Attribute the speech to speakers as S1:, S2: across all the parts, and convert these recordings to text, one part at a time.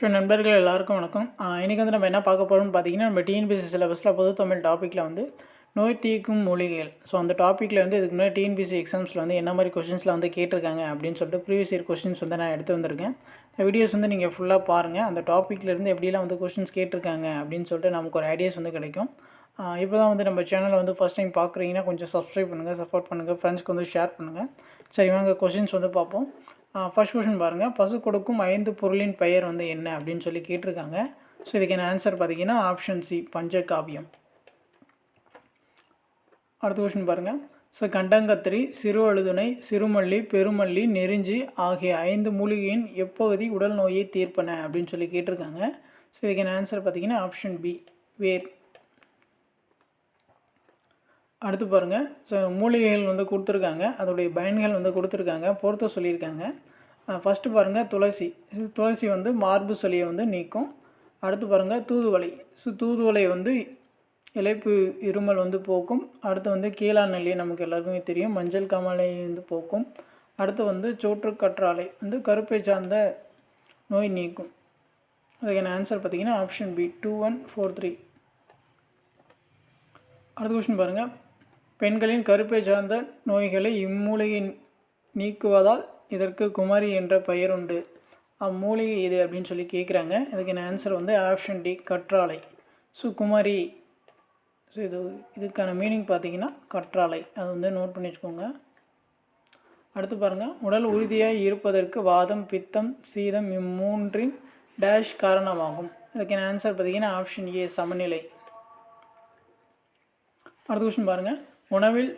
S1: So நண்பர்கள் எல்லாருக்கும் வணக்கம். இன்றைக்கி வந்து நம்ம என்ன பார்க்க போகிறோம்னு பார்த்தீங்கன்னா நம்ம டிஎன்பிசி சிலபஸில் பொது தமிழ் டாப்பிக்கில் வந்து நோய் தீர்க்கும் மூலிகைகள். ஸோ அந்த டாப்பிக்கில் வந்து இதுக்கு முன்னாடி டிஎன்பிசி எக்ஸாம்ஸில் வந்து என்ன மாதிரி கொஷின்ஸில் வந்து கேட்டிருக்காங்க அப்படின்னு சொல்லிட்டு ப்ரீவியஸ் இயர் கொஷின்ஸ் வந்து நான் எடுத்து வந்திருக்கேன். இந்த வீடியோஸ் வந்து நீங்கள் ஃபுல்லாக பாருங்கள் அந்த டாப்பிக்கில் இருந்து எப்படிலாம் வந்து கொஷின்ஸ் கேட்டிருக்காங்க அப்படின்னு சொல்லிட்டு நமக்கு ஒரு ஐடியாஸ் வந்து கிடைக்கும். இப்போ தான் வந்து நம்ம சேனலை வந்து ஃபஸ்ட் டைம் பார்க்குறீங்கன்னா கொஞ்சம் சப்ஸ்கிரைப் பண்ணுங்கள் சப்போர்ட் பண்ணுங்கள் ஃப்ரெண்ட்ஸ்க்கு வந்து ஷேர் பண்ணுங்கள் சரி வாங்க கொஷின்ஸ் வந்து பார்ப்போம். ஃபர்ஸ்ட் கொஷின் பாருங்கள் பசு கொடுக்கும் ஐந்து பொருளின் பெயர் வந்து என்ன அப்படின்னு சொல்லி கேட்டிருக்காங்க. ஸோ இதுக்கு என்ன ஆன்சர் பார்த்தீங்கன்னா ஆப்ஷன் சி பஞ்சகாவியம். அடுத்த கொஷின் பாருங்கள் ஸோ கண்டங்கத்திரி சிறு அழுதுணை சிறுமல்லி பெருமல்லி நெருஞ்சி ஆகிய ஐந்து மூலிகையின் எப்பகுதி உடல் நோயை தீர்ப்பன அப்படின்னு சொல்லி கேட்டிருக்காங்க. ஸோ இதுக்கு என்ன ஆன்சர் பார்த்தீங்கன்னா ஆப்ஷன் பி வேர். அடுத்து பாருங்கள் ஸோ மூலிகைகள் வந்து கொடுத்துருக்காங்க. அதோடைய பயன்கள் வந்து கொடுத்துருக்காங்க. பொறுத்த சொல்லியிருக்காங்க. ஃபஸ்ட்டு பாருங்கள் துளசி. துளசி வந்து மார்பு சொலியை வந்து நீக்கும். அடுத்து பாருங்கள் தூதுவளை. ஸோ தூதுவளை வந்து இழைப்பு இருமல் வந்து போக்கும். அடுத்து வந்து கீழா நெல்லி நமக்கு எல்லாருக்குமே தெரியும். மஞ்சள் காமாலை வந்து போக்கும். அடுத்து வந்து சோற்று கற்றாழை வந்து கருப்பை சார்ந்த நோய் நீக்கும். அதுக்கான ஆன்சர் பார்த்திங்கன்னா option B two one four three அடுத்த கொஸ்டின் பாருங்கள் பெண்களின் கருப்பை சார்ந்த நோய்களை இம்மூலிகை நீக்குவதால் இதற்கு குமாரி என்ற பெயர் உண்டு. அம்மூலிகை இது அப்படின்னு சொல்லி கேட்குறாங்க இதுக்கு என்ன ஆன்சர் வந்து ஆப்ஷன் டி கற்றாழை. ஸோ குமாரி ஸோ இது இதுக்கான மீனிங் பார்த்தீங்கன்னா கற்றாழை. அது வந்து நோட் பண்ணி வச்சுக்கோங்க. அடுத்து பாருங்கள் உடல் உறுதியாக இருப்பதற்கு வாதம் பித்தம் சீதம் இம்மூன்றின் டேஷ் காரணமாகும். இதுக்கான ஆன்சர் பார்த்தீங்கன்னா ஆப்ஷன் ஏ சமநிலை. அடுத்த கொஸ்டின் பாருங்கள் உணவில்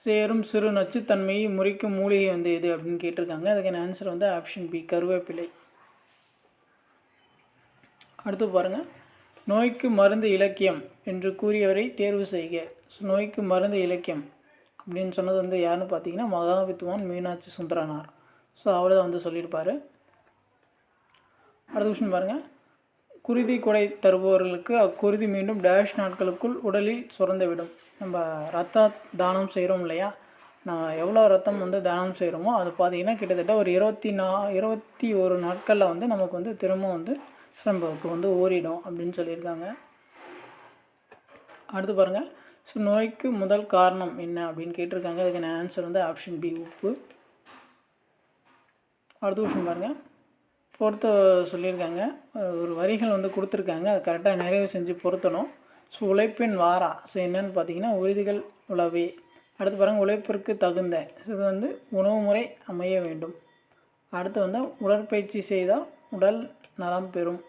S1: சேரும் சிறு நச்சுத்தன்மையை முறிக்கும் மூலிகை வந்து எது அப்படின்னு கேட்டிருக்காங்க. அதுக்கான ஆன்சர் வந்து ஆப்ஷன் பி கருவேப்பிலை. அடுத்து பாருங்கள் நோய்க்கு மருந்து இலக்கியம் என்று கூறியவரை தேர்வு செய்க. நோய்க்கு மருந்து இலக்கியம் அப்படின்னு சொன்னது வந்து யாருன்னு பார்த்தீங்கன்னா மகாவித்துவான் மீனாட்சி சுந்தரனார். ஸோ அவரை தான் வந்து சொல்லியிருப்பார். அடுத்த கொஸ்டின் பாருங்கள் குருதி குடை தருபவர்களுக்கு அக்குருதி மீண்டும் டேஷ் நாட்களுக்குள் உடலில் சுரந்துவிடும். நம்ம ரத்த தானம் செய்கிறோம் இல்லையா? நான் எவ்வளோ ரத்தம் வந்து தானம் செய்கிறோமோ அது பார்த்திங்கன்னா கிட்டத்தட்ட ஒரு இருபத்தி நா இருபத்தி ஒரு நாட்களில் வந்து நமக்கு வந்து திரும்ப வந்து நம்மளுக்கு வந்து ஓரிடும் அப்படின்னு சொல்லியிருக்காங்க. அடுத்து பாருங்கள் ஸோ நோய்க்கு முதல் காரணம் என்ன அப்படின்னு கேட்டிருக்காங்க. அதுக்கான ஆன்சர் வந்து ஆப்ஷன் பி உப்பு. அடுத்த கொஷின் பாருங்கள் பொறுத்த சொல்லியிருக்காங்க. ஒரு வரிகள் வந்து கொடுத்துருக்காங்க. அது கரெக்டாக நிறைவு செஞ்சு பொருத்தணும். ஸோ உழைப்பின் வாரா. ஸோ என்னென்னு பார்த்தீங்கன்னா உறுதிகள் உழவே அடுத்து பாருங்கள் உழைப்பிற்கு தகுந்த. ஸோ இது வந்து உணவு முறை அமைய வேண்டும். அடுத்து வந்து உடற்பயிற்சி செய்தால் உடல் நலம் பெறும்.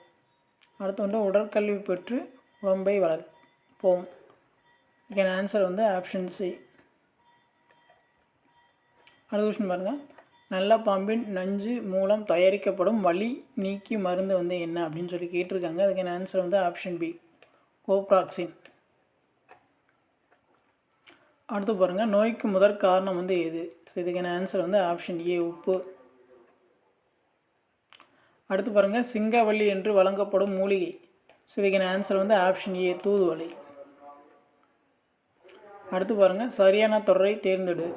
S1: அடுத்து வந்து உடற்கல்வி பெற்று உடம்பை வளர்ப்போம். இதுக்கான ஆன்சர் வந்து ஆப்ஷன் சி அடுத்த கொஸ்டின் பாருங்கள் நல்ல பாம்பின் நஞ்சு மூலம் தயாரிக்கப்படும் வலி நீக்கி மருந்து வந்து என்ன அப்படின்னு சொல்லி கேட்டிருக்காங்க. அதுக்கான ஆன்சர் வந்து ஆப்ஷன் பி கோப்ராக்சின் அடுத்து பாருங்கள் நோய்க்கு முதற் காரணம் வந்து எது? ஸோ இதுக்கான ஆன்சர் வந்து ஆப்ஷன் ஏ உப்பு. அடுத்து பாருங்கள் சிங்கவள்ளி என்று வழங்கப்படும் மூலிகை. ஸோ இதுக்கான ஆன்சர் வந்து ஆப்ஷன் ஏ தூதுவலை அடுத்து பாருங்கள் சரியான தொடரை தேர்ந்தெடு.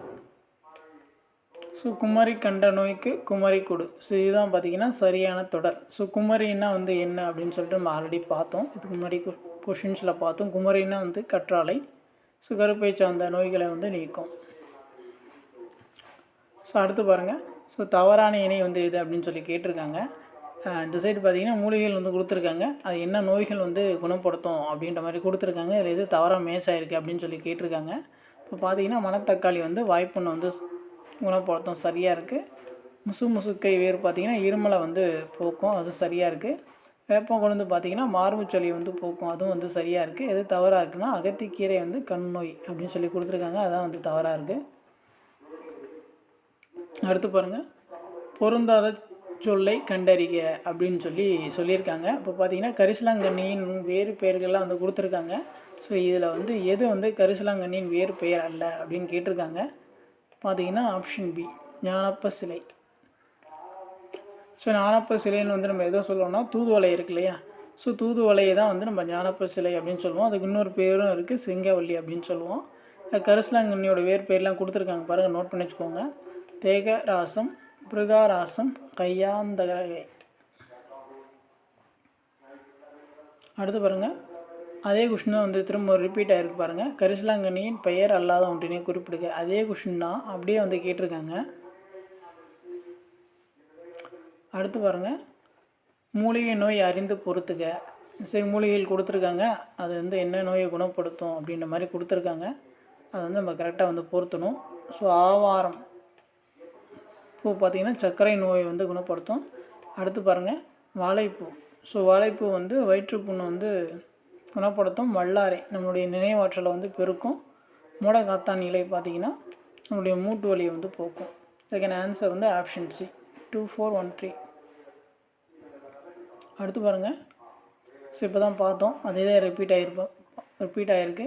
S1: ஸோ குமரி கண்ட நோய்க்கு குமரி கொடு. ஸோ இதுதான் பார்த்திங்கன்னா சரியான தொடர். ஸோ குமரின்னா வந்து என்ன அப்படின்னு சொல்லிட்டு நம்ம ஆல்ரெடி பார்த்தோம். இதுக்கு முன்னாடி கொஷின்ஸில் பார்த்தோம். குமரின்னா வந்து கற்றாழை. ஸோ கருப்பை சார்ந்த நோய்களை வந்து நீக்கும். ஸோ அடுத்து பாருங்கள் ஸோ தவறான இணை வந்து எது அப்படின்னு சொல்லி கேட்டிருக்காங்க. இந்த சைடு பார்த்திங்கன்னா மூலிகைகள் வந்து கொடுத்துருக்காங்க. அது என்ன நோய்கள் வந்து குணப்படுத்தும் அப்படின்ற மாதிரி கொடுத்துருக்காங்க. இதில் எது தவறாக மேஸ் ஆகிருக்கு அப்படின்னு சொல்லி கேட்டிருக்காங்க. இப்போ பார்த்தீங்கன்னா மணத்தக்காளி வந்து வாய்ப்புன்னு வந்து குணப்படுத்தும் சரியாக இருக்குது முசு முசுக்கை வேறு பார்த்திங்கன்னா இருமலை வந்து போக்கும் அதுவும் சரியாக இருக்குது வேப்பம் கொண்டு வந்து பார்த்திங்கன்னா மார்பு சளி வந்து போக்கும் அதுவும் வந்து சரியாக இருக்குது எது தவறாக இருக்குன்னா அகத்திக்கீரை வந்து கண் நோய் அப்படின்னு சொல்லி கொடுத்துருக்காங்க அதான் வந்து தவறாக இருக்குது அடுத்து பாருங்கள் பொருந்தாத சொல்லை கண்டறிக அப்படின்னு சொல்லி சொல்லியிருக்காங்க. இப்போ பார்த்தீங்கன்னா கரிசலாங்கண்ணியின் வேறு பெயர்கள்லாம் வந்து கொடுத்துருக்காங்க. ஸோ இதில் வந்து எது வந்து கரிசலாங்கண்ணியின் வேறு பெயர் அல்ல அப்படின்னு கேட்டிருக்காங்க. பார்த்தீங்கன்னா ஆப்ஷன் பி ஞானப்ப சிலை. ஸோ ஞானப்ப சிலைன்னு வந்து நம்ம எதை சொல்லுவோம்னா தூதுவலை இருக்கு இல்லையா? ஸோ தூதுவலையை தான் வந்து நம்ம ஞானப்ப சிலை அப்படின்னு சொல்லுவோம். அதுக்கு இன்னொரு பேரும் இருக்குது சிங்கவல்லி அப்படின்னு சொல்லுவோம். இந்த கரிசலாங்கண்ணியோட வேறு பேர்லாம் கொடுத்துருக்காங்க பாருங்கள் நோட் பண்ணி வச்சுக்கோங்க. தேக ராசம் பிருகாராசம் கையாந்தகை. அடுத்து பாருங்கள் அதே கொஷின் வந்து திரும்ப ரிப்பீட் ஆகிருக்கு பாருங்கள் கரிசலாங்கண்ணியின் பெயர் அல்லாத ஒன்றினை குறிப்பிடுங்க அதே கொஷின் தான் அப்படியே வந்து கேட்டிருக்காங்க. அடுத்து பாருங்கள் மூலிகை நோய் அறிந்து பொறுத்துக்க சரி மூலிகைகள் கொடுத்துருக்காங்க. அது வந்து என்ன நோயை குணப்படுத்தும் அப்படின்ற மாதிரி கொடுத்துருக்காங்க. அதை வந்து நம்ம கரெக்டாக வந்து பொருத்தணும். ஸோ ஆவாரம். பூ பார்த்திங்கன்னா சர்க்கரை நோயை வந்து குணப்படுத்தும். அடுத்து பாருங்கள் வாழைப்பூ. ஸோ வாழைப்பூ வந்து வயிற்றுப்புண்ணு வந்து குணப்படுத்தும் வல்லாரை நம்மளுடைய நினைவாற்றலை வந்து பெருக்கும். மூடகாத்தான் இலை பார்த்திங்கன்னா நம்மளுடைய மூட்டு வலியை வந்து போக்கும். இதுக்கான ஆன்சர் வந்து option C two four one three அடுத்து பாருங்கள் ஸோ இப்போ தான் பார்த்தோம். அதே தான் ரிப்பீட் ஆகிருப்போம் ரிப்பீட் ஆகிருக்கு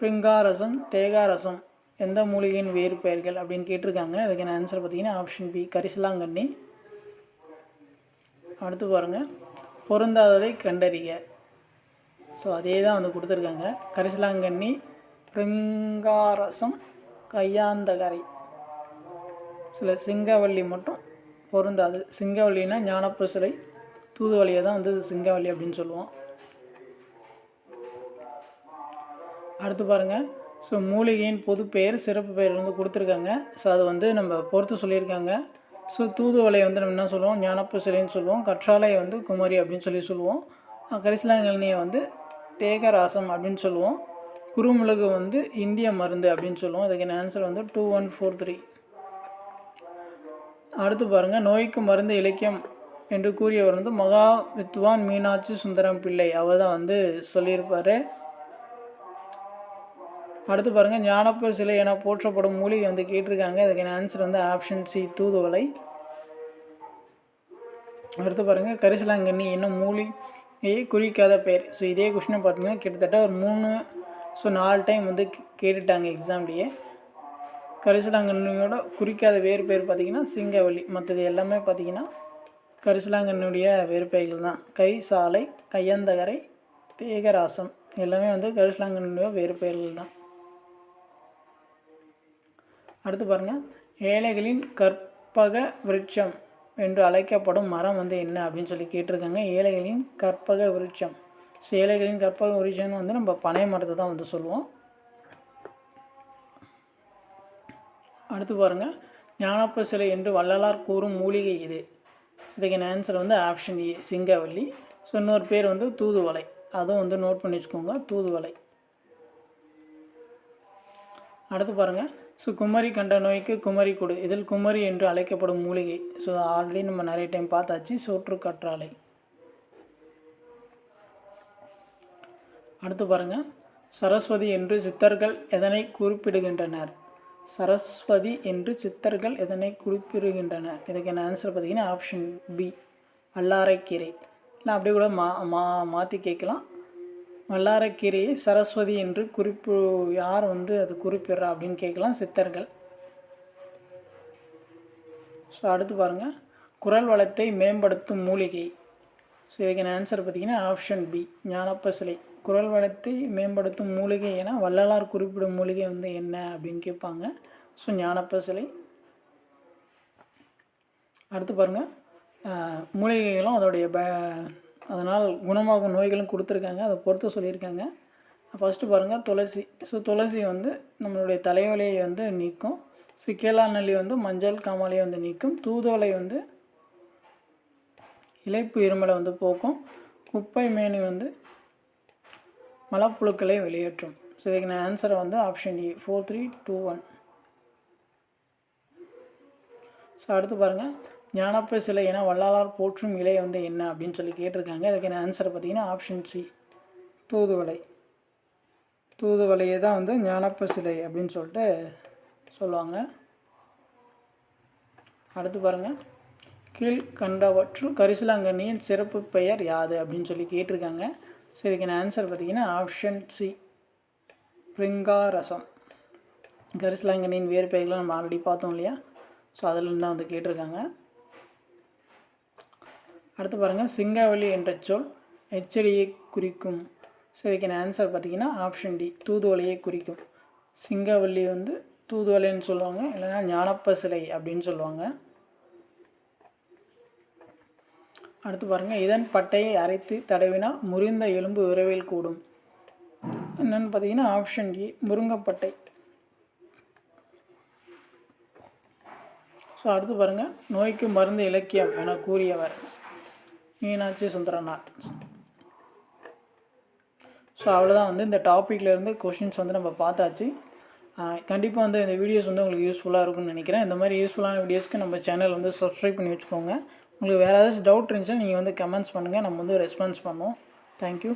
S1: பிரிங்காரசம் தேகாரசம் எந்த மூலிகையின் வேறு பெயர்கள் அப்படின்னு கேட்டிருக்காங்க. அதுக்கான ஆன்சர் பார்த்தீங்கன்னா ஆப்ஷன் பி கரிசலாங்கண்ணி. அடுத்து பாருங்கள் பொருந்தாததை கண்டறிய. ஸோ அதே தான் வந்து கொடுத்துருக்காங்க. கரிசலாங்கண்ணி பிருங்காரசம் கையாந்தகரை. சில சிங்கவள்ளி மட்டும் பொருந்தாது சிங்கவள்ளினா ஞானப்பு சிலை தூதுவளியை தான் வந்து சிங்கவள்ளி அப்படின்னு சொல்லுவோம். அடுத்து பாருங்கள் ஸோ மூலிகையின் பொது பெயர் சிறப்பு பெயர் வந்து கொடுத்துருக்காங்க. ஸோ அது வந்து நம்ம பொறுத்து சொல்லியிருக்காங்க. ஸோ தூதுவலையை வந்து நம்ம என்ன சொல்லுவோம்? ஞானப்பு சிலைன்னு சொல்லுவோம். கற்றாழையை வந்து குமரி அப்படின்னு சொல்லி சொல்லுவோம். கரிசலாங்கல்னியை வந்து தேகராசம் அப்படின்னு சொல்லுவோம். குறுமிளகு வந்து இந்திய மருந்து அப்படின்னு சொல்லுவோம். அதுக்கான ஆன்சர் வந்து டூ ஒன் ஃபோர் த்ரீ அடுத்து பாருங்கள் நோய்க்கு மருந்து இலக்கியம் என்று கூறியவர் வந்து மகா வித்வான் மீனாட்சி சுந்தரம் பிள்ளை. அவர் தான் வந்து சொல்லியிருப்பார். அடுத்து பாருங்கள் ஞானப்ப சிலை என போற்றப்படும் மூலிகை வந்து கேட்டிருக்காங்க. அதுக்கான ஆன்சர் வந்து ஆப்ஷன் சி தூதுவலை அடுத்து பாருங்கள் கரிசலாங்கண்ணி இன்னும் மூலி குறிக்காத பெயர் ஸோ இதே கொஷினை பார்த்தீங்கன்னா கிட்டத்தட்ட ஒரு மூணு ஸோ நாலு டைம் வந்து கேட்டுட்டாங்க எக்ஸாம்லேயே கரிசலாங்கண்ணியோட குறிக்காத வேறு பேர் பார்த்திங்கன்னா சிங்கவல்லி மற்றது எல்லாமே பார்த்திங்கன்னா கரிசலாங்கண்ணியுடைய வேறு பெயர்கள் தான். கை சாலை கையந்தகரை தேகராசம். எல்லாமே வந்து கரிசலாங்கண்ணியுடைய வேறு பெயர்கள் தான். அடுத்து பாருங்கள் ஏழைகளின் கற்பக விருட்சம். என்று அழைக்கப்படும் மரம் வந்து என்ன அப்படின்னு சொல்லி கேட்டிருக்காங்க. ஏழைகளின் கற்பக விருட்சம். ஸோ ஏழைகளின் கற்பக விருட்சம்னு வந்து நம்ம பனை மரத்தை தான் வந்து சொல்லுவோம். அடுத்து பாருங்கள் ஞானப்ப சிலை என்று வள்ளலார் கூறும் மூலிகை இது. இதுக்கான ஆன்சர் வந்து? ஆப்ஷன் ஏ சிங்கவல்லி ஸோ இன்னொரு பேர் வந்து தூதுவளை. அதுவும் வந்து நோட் பண்ணி வச்சுக்கோங்க. தூதுவளை. அடுத்து பாருங்கள் ஸோ குமரி கண்ட நோய்க்கு குமரி கொடு. இதில் குமரி என்று அழைக்கப்படும் மூலிகை. ஸோ ஆல்ரெடி நம்ம நிறைய டைம் பார்த்தாச்சு. சோற்று கற்றாழை. அடுத்து பாருங்கள் சரஸ்வதி என்று சித்தர்கள் எதனை குறிப்பிடுகின்றனர்? சரஸ்வதி என்று சித்தர்கள் எதனை குறிப்பிடுகின்றனர்? இதுக்கான ஆன்சர் பார்த்தீங்கன்னா ஆப்ஷன் பி வல்லாரைக்கீரை இல்லை அப்படியே கூட மா மா மாற்றி கேட்கலாம். வல்லாரைக்கீரையை சரஸ்வதி என்று குறிப்பு யார் வந்து அது குறிப்பிடுறா அப்படின்னு கேட்கலாம் சித்தர்கள். ஸோ அடுத்து பாருங்கள் குரல் வளத்தை மேம்படுத்தும் மூலிகை. ஸோ இதுக்கான ஆன்சர் பார்த்தீங்கன்னா ஆப்ஷன் பி ஞானப்ப சிலை குரல் வளத்தை மேம்படுத்தும் மூலிகை என வள்ளலார் குறிப்பிடும் மூலிகை வந்து என்ன அப்படின்னு கேட்பாங்க. ஸோ ஞானப்ப சிலை அடுத்து பாருங்கள் மூலிகைகளும் அதோடைய ப அதனால் குணமாகும் நோய்களும் கொடுத்துருக்காங்க. அதை பொறுத்து சொல்லியிருக்காங்க. ஃபஸ்ட்டு பாருங்கள் துளசி. ஸோ துளசி வந்து நம்மளுடைய தலைவலியை வந்து நீக்கும். சிக்கலா நல்லி வந்து மஞ்சள் காமாலையை வந்து நீக்கும். தூதுவலை வந்து இலைப்பு இருமலை வந்து போக்கும். குப்பை மேனி வந்து மலப்புழுக்களை வெளியேற்றும். ஸோ இதுக்கு நான் ஆன்சரை வந்து option A four three two one so அடுத்து பாருங்கள் ஞானப்ப சிலை என வள்ளலார் போற்றும் இலை வந்து என்ன அப்படின்னு சொல்லி கேட்டிருக்காங்க. அதுக்கான ஆன்சர் பார்த்தீங்கன்னா ஆப்ஷன் சி தூதுவளை. தூதுவலையே தான் வந்து ஞானப்ப சிலை அப்படின்னு சொல்லிட்டு சொல்லுவாங்க. அடுத்து பாருங்கள் கீழ்கண்டவற்றுள் கரிசலாங்கண்ணியின் சிறப்பு பெயர் யாது அப்படின்னு சொல்லி கேட்டிருக்காங்க. ஸோ இதுக்கான ஆன்சர் பார்த்தீங்கன்னா ஆப்ஷன் சி பிரிங்காரசம். கரிசலாங்கண்ணியின் வேறு பெயர்களை நம்ம ஆல்ரெடி பார்த்தோம் இல்லையா? ஸோ அதில் தான் வந்து கேட்டிருக்காங்க. அடுத்து பாருங்கள் சிங்காவளி என்ற சொல் எச்சரியை குறிக்கும். ஸோ இதுக்கான ஆன்சர் பார்த்திங்கன்னா ஆப்ஷன் டி தூதுவலையை குறிக்கும். சிங்கவல்லி வந்து தூதுவலைன்னு சொல்லுவாங்க இல்லைன்னா ஞானப்ப சிலை அப்படின்னு சொல்லுவாங்க. அடுத்து பாருங்கள் இதன் பட்டையை அரைத்து தடவினால் முறிந்த எலும்பு விரைவில் கூடும். என்னென்னு பார்த்தீங்கன்னா ஆப்ஷன் ஏ முருங்கைப்பட்டை. ஸோ அடுத்து பாருங்கள் நோய்க்கு மருந்து இலக்கியம் என கூறியவர். மீனாட்சி சுந்தரனார் ஸோ அவ்வளோதான் வந்து இந்த டாப்பிக்லேருந்து கொஷின்ஸ் வந்து நம்ம பார்த்தாச்சு. கண்டிப்பாக வந்து இந்த வீடியோஸ் வந்து உங்களுக்கு யூஸ்ஃபுல்லாக இருக்கும்னு நினைக்கிறேன். இந்த மாதிரி யூஸ்ஃபுல்லான வீடியோஸ்க்கு நம்ம சேனல் வந்து சப்ஸ்கிரைப் பண்ணி வச்சுக்கோங்க. உங்களுக்கு வேறு ஏதாச்சும் டவுட் இருந்துச்சுன்னா நீங்கள் வந்து கமெண்ட்ஸ் பண்ணுங்கள் நம்ம வந்து ரெஸ்பான்ஸ் பண்ணுவோம். தேங்க்யூ